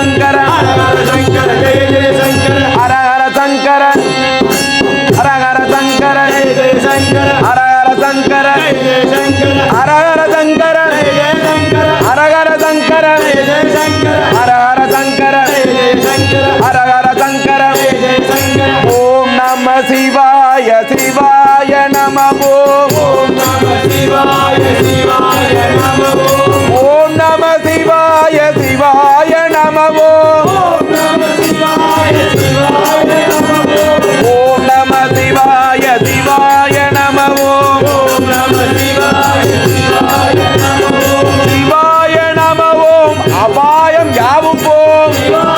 சங்கர சங்கர ஜெய ஜெய சங்கர ஹர ஹர சங்கர. ஹர ஹர சங்கர ஜெய ஜெய சங்கர. ஹர சங்கர ஜெய ஜெய சங்கர. ஹர சங்கர ஜெய ஜெய சங்கர. ஹர சங்கர ஜெய ஜெய சங்கர. ஹர சங்கர ஜெய ஜெய சங்கர. ஹர சங்கர ஜெய ஜெய சங்கர. ஓம் நம சிவாய சிவாய நம ஓம் நம சிவாய சிவாய நம Bom